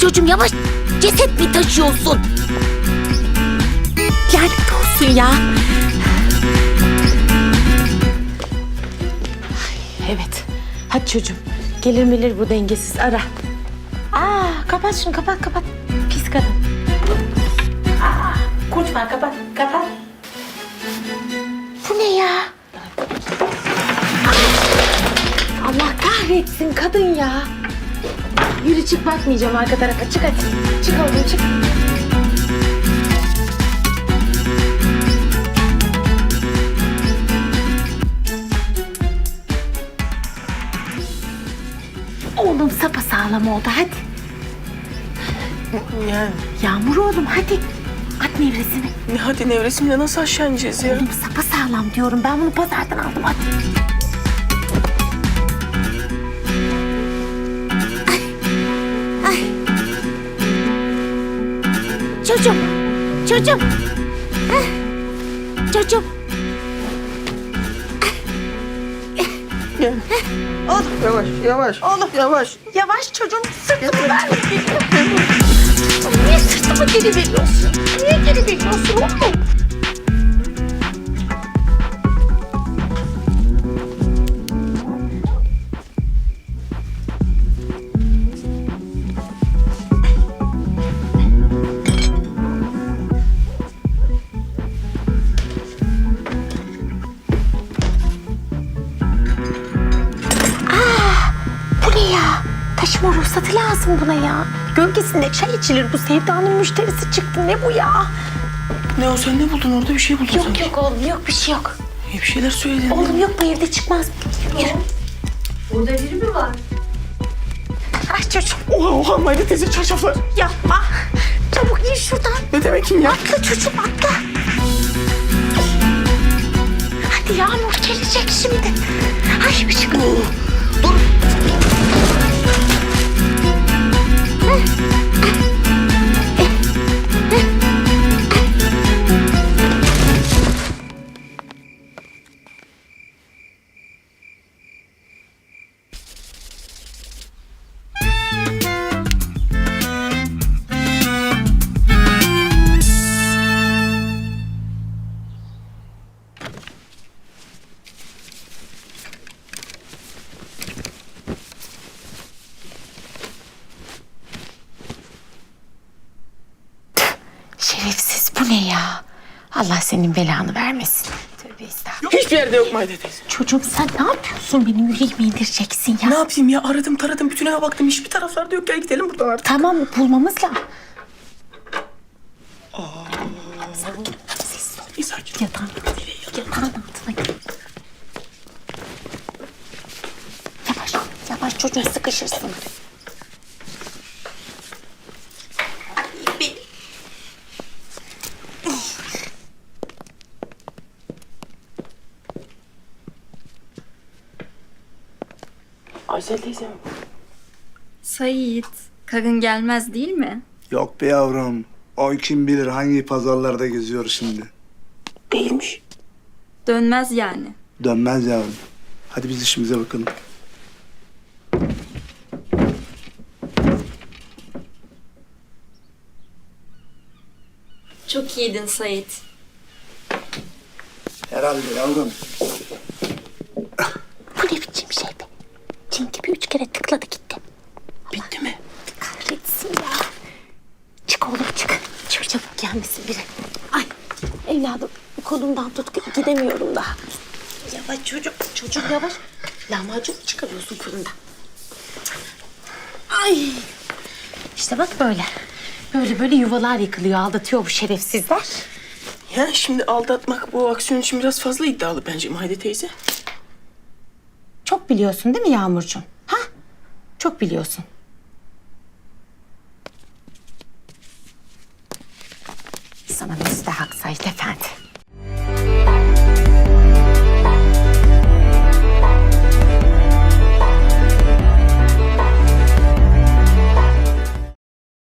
çocuğum yavaş. Ceset mi taşıyorsun? Lanet olsun ya. Evet. Hadi çocuğum. Gelir milir bu dengesiz ara. Aa, kapat şunu kapat kapat. Pis kadın. Aa, konuşma kapat kapat. Bu ne ya? Allah kahretsin kadın ya. Yürü çık bakmayacağım arka tarafa. Çık hadi. Çık oğlum çık. Oğlum sapasağlam oldu hadi. Yani Yağmur oğlum hadi. At nevresini. hadi nevresimle nasıl aşağı ineceğiz ya? Oğlum sapasağlam diyorum. Ben bunu pazardan aldım hadi. Çocuğum. Çocuğum. Çocuğum. Yavaş yavaş. Oğlum yavaş. Yavaş çocuğum sırtımı ver. Niye sırtımı geri veriyorsun? Niye geri veriyorsun oğlum? Taşıma ruhsatı lazım buna ya. Gölgesinde çay içilir bu sevdanın müşterisi çıktı. Ne bu ya? Ne o sen ne buldun orada bir şey buldun Yok sanki. yok oğlum yok bir şey yok. İyi bir şeyler söyledin. Oğlum yok bu evde çıkmaz. Yürü. Burada biri mi var? Ay çocuğum Oha oha Mayda teyze çarşaflar. yapma. Çabuk in şuradan. Ne demek kim ya? Atla çocuğum atla. Hadi yağmur gelecek şimdi. Şerefsiz bu ne ya? Allah senin belanı vermesin. Tövbe estağfurullah. Hiçbir yerde yok Mayda teyze. Çocuğum sen ne yapıyorsun? Benim yüreğimi indireceksin ya. Ne yapayım ya aradım taradım bütün eve baktım hiçbir taraflarda yok gel gidelim buradan artık. Tamam bulmamız lazım. Sakin, sessiz ol. İyi sakin. Yatağın, yatağın altına gir. Yavaş, yavaş çocuğum sıkışırsın. Aysel teyze mi? Sait, karın gelmez değil mi? Yok be yavrum. O kim bilir hangi pazarlarda geziyor şimdi. Değilmiş. Dönmez yani. Dönmez yavrum. Hadi biz işimize bakalım. Çok iyiydin Sait. Herhalde yavrum. Bu ne biçim şey be? Kere tıkladı gitti. Bitti mi? Kahretsin ya. Çık oğlum çık. Çık çabuk gelmesin biri. Ay evladım kolumdan tut gidemiyorum daha. Yavaş çocuk. Çocuk yavaş. Lahmacun mu çıkarıyorsun fırında? Ay. İşte bak böyle. Böyle böyle yuvalar yıkılıyor. Aldatıyor bu şerefsizler. Ya şimdi aldatmak bu aksiyon için biraz fazla iddialı bence Mayda teyze. Çok biliyorsun değil mi Yağmurcuğum? Çok biliyorsun.